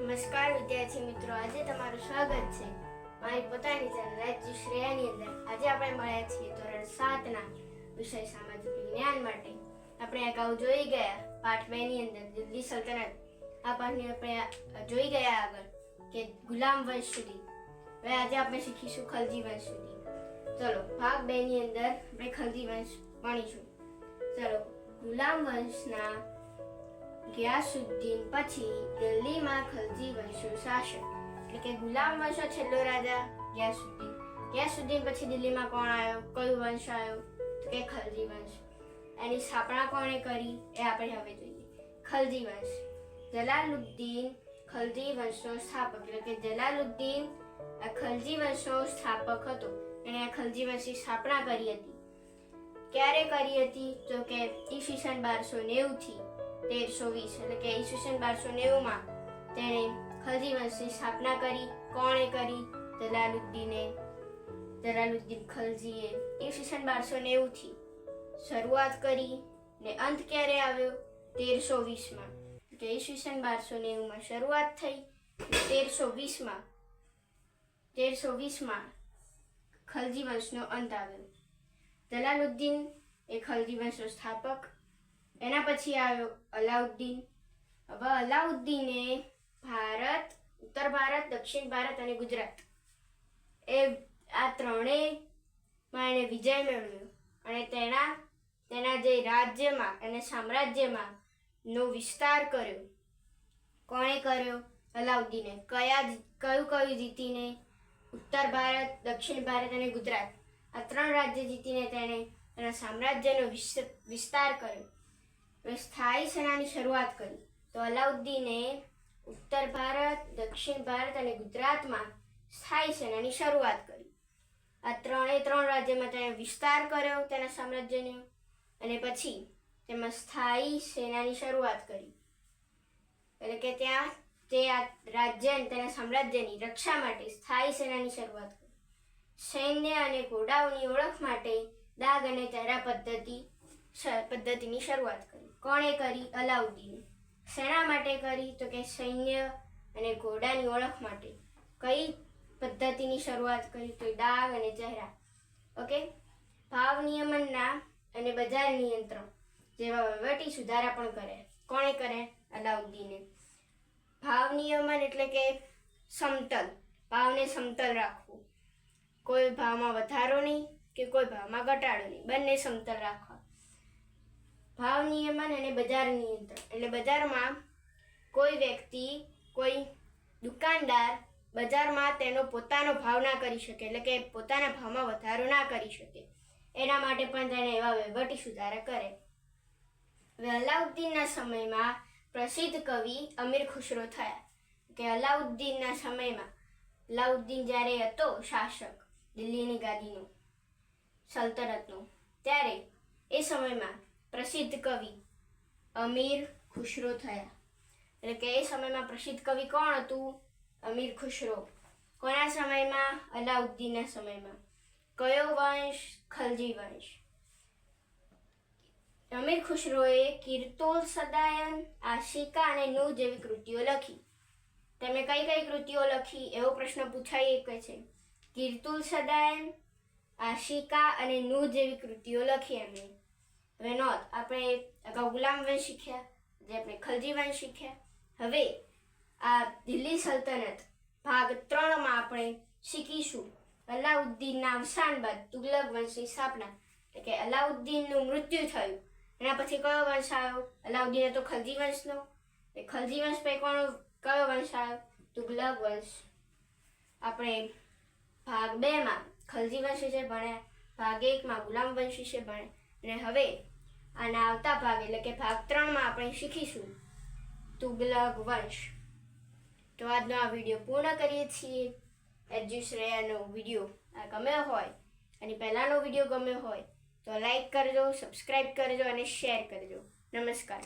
નમસ્કાર, વિદ્યાર્થી મિત્રો. આજે તમારું સ્વાગત છે મારી પોતાની ચેનલ રાજ્ય શ્રેયાની અંદર. આજે આપણે મળ્યા છીએ ધોરણ સાતના વિષય સામાજિક વિજ્ઞાન માટે. આપણે અગાઉ જોઈ ગયા પાઠ બે ની અંદર, દિલ્હી સલ્તનત. આ પાઠની આપણે જોઈ ગયા આગળ કે ગુલામ વંશ સુધી. હવે આજે આપણે શીખીશું ખલજી વંશ સુધી. ચલો, ભાગ બે ની અંદર આપણે ખલજી વંશ ભણીશું. ચલો, ગુલામ વંશના ગિયાસુદ્દીન પછી દિલ્હીમાં ખલજી વંશનું શાસન. એટલે કે ગુલામ વંશનો છેલ્લો રાજા ગિયાસુદ્દીન ગિયાસુદ્દીન પછી દિલ્હીમાં કોણ આવ્યો? કયું વંશ આવ્યો? તો કે ખલજી વંશ. એની સ્થાપના કોણે કરી? એ આપણે હવે જોઈએ. ખલજી વંશ. જલાલુદ્દીન ખલજી વંશનો સ્થાપક. એટલે કે જલાલુદ્દીન આ ખલજી વંશનો સ્થાપક હતો. એણે ખલજી વંશની સ્થાપના કરી હતી. ક્યારે કરી હતી? તો કે ઈસવીસન બારસો નેવું થી તેરસો વીસ એટલે કે ઈસવીસન બારસો નેવુંમાં તેણે ખલજી વંશની સ્થાપના કરી. કોણે કરી? જલાલુદ્દીને જલાલુદ્દીન ખલજીએ ઈસવીસન બારસો નેવુંથી શરૂઆત કરી ને અંત ક્યારે આવ્યો? તેરસો વીસમાં. કે ઈસવીસન બારસો નેવુંમાં શરૂઆત થઈ તેરસો વીસમાં તેરસો વીસમાં ખલજી વંશનો અંત આવ્યો. જલાલુદ્દીન એ ખલજી વંશનો સ્થાપક એના પછી આવ્યો અલાઉદ્દીન. હવે અલાઉદ્દીને ભારત, ઉત્તર ભારત, દક્ષિણ ભારત અને ગુજરાત. એ આ ત્રણેયમાં એણે વિજય મેળવ્યો. અને તેના તેના જે રાજ્યમાં અને સામ્રાજ્યમાં નો વિસ્તાર કર્યો. કોણે કર્યો? અલાઉદ્દીને. કયા કયું કયું જીતીને? ઉત્તર ભારત, દક્ષિણ ભારત અને ગુજરાત. આ ત્રણ રાજ્ય જીતીને તેણે તેના સામ્રાજ્યનો વિસ- વિસ્તાર કર્યો. સ્થાયી સેનાની શરૂઆત કરી. તો અલાઉદ્દીને ઉત્તર ભારત, દક્ષિણ ભારત અને ગુજરાતમાં સ્થાયી સેનાની શરૂઆત કરી. આ ત્રણે ત્રણ રાજ્યમાં તેણે વિસ્તાર કર્યો તેના સામ્રાજ્યનો અને પછી તેમાં સ્થાયી સેનાની શરૂઆત કરી. એટલે કે ત્યાં તે આ રાજ્ય અને તેના સામ્રાજ્યની રક્ષા માટે સ્થાયી સેનાની શરૂઆત કરી. સૈન્ય અને ઘોડાઓની ઓળખ માટે દાગ અને ચહેરા પદ્ધતિ પદ્ધતિની શરૂઆત કરી. કોણે કરી અલાઉદ્દીન? શેના માટે કરી તો કે સૈન્ય અને ઘોડાની ઓળખ માટે? કઈ પદ્ધતિની શરૂઆત કરી તો દાગ અને ચહેરા? ઓકે? ભાવ નિયમનના અને બજાર નિયંત્રણ જેવા વહીવટી સુધારા પણ કરે. કોણે કરે? અલાઉદ્દીને. ભાવ નિયમન એટલે કે સમતલ. ભાવને સમતલ રાખવું. કોઈ ભાવમાં વધારો નહીં કે કોઈ ભાવમાં ઘટાડો નહીં. બંને સમતલ રાખવા. ભાવ નિયમન અને બજાર નિયંત્રણ એટલે બજારમાં કોઈ વ્યક્તિ, કોઈ દુકાનદાર બજારમાં તેનો પોતાનો ભાવ ના કરી શકે. એટલે કે પોતાના ભાવમાં વધારો ના કરી શકે. એના માટે પણ તેને એવા વહીવટી સુધારા કરે. અલાઉદ્દીનના સમયમાં પ્રસિદ્ધ કવિ અમીર ખુશરો થયા. કે અલાઉદ્દીનના સમયમાં, અલાઉદ્દીન જ્યારે હતો શાસક દિલ્હીની ગાદીનો, સલ્તનતનો, ત્યારે એ સમયમાં પ્રસિદ્ધ કવિ અમીર ખુશરો થયા. એટલે કે એ સમયમાં પ્રસિદ્ધ કવિ કોણ હતું? અમીર ખુશરો. કોના સમયમાં? અલાઉદ્દીનના સમયમાં. કયો વંશ? ખલજી વંશ. અમીર ખુશરોએ કિર્તોલ સદાયન, આશિકા અને નૂ જેવી કૃતિઓ લખી. તેમણે કઈ કઈ કૃતિઓ લખી? એવો પ્રશ્ન પૂછાઈ શકે છે. કિર્તુલ સદાયન, આશિકા અને નૂ જેવી કૃતિઓ લખી એમણે. હવે નોંધ, આપણે અગાઉ ગુલામ વંશ શીખ્યા જે આપણે ખલજી વંશ શીખ્યા. હવે આ દિલ્હી સલ્તનત ભાગ ત્રણમાં આપણે શીખીશું અલાઉદ્દીનના અવસાન બાદ તુગલક વંશની સ્થાપના. એટલે કે અલાઉદ્દીનનું મૃત્યુ થયું. એના પછી કયો વંશ આવ્યો? અલાઉદ્દીન હતો ખલજી વંશનો. એ ખલજી વંશ પછી કોનો કયો વંશ આવ્યો? તુગલક વંશ. આપણે ભાગ બેમાં ખલજી વંશ વિશે ભણ્યા. ભાગ એકમાં ગુલામ વંશ વિશે ભણ્યા. અને હવે આના આવતા ભાગ એટલે કે ભાગ ત્રણમાં આપણે શીખીશું તુગલક વંશ. તો આજનો આ વીડિયો પૂર્ણ કરીએ છીએ. એજ્યુશ્રેયાનો વીડિયો આ ગમ્યો હોય, અને પહેલાંનો વીડિયો ગમ્યો હોય, તો લાઈક કરજો, સબસ્ક્રાઈબ કરજો અને શેર કરજો. નમસ્કાર.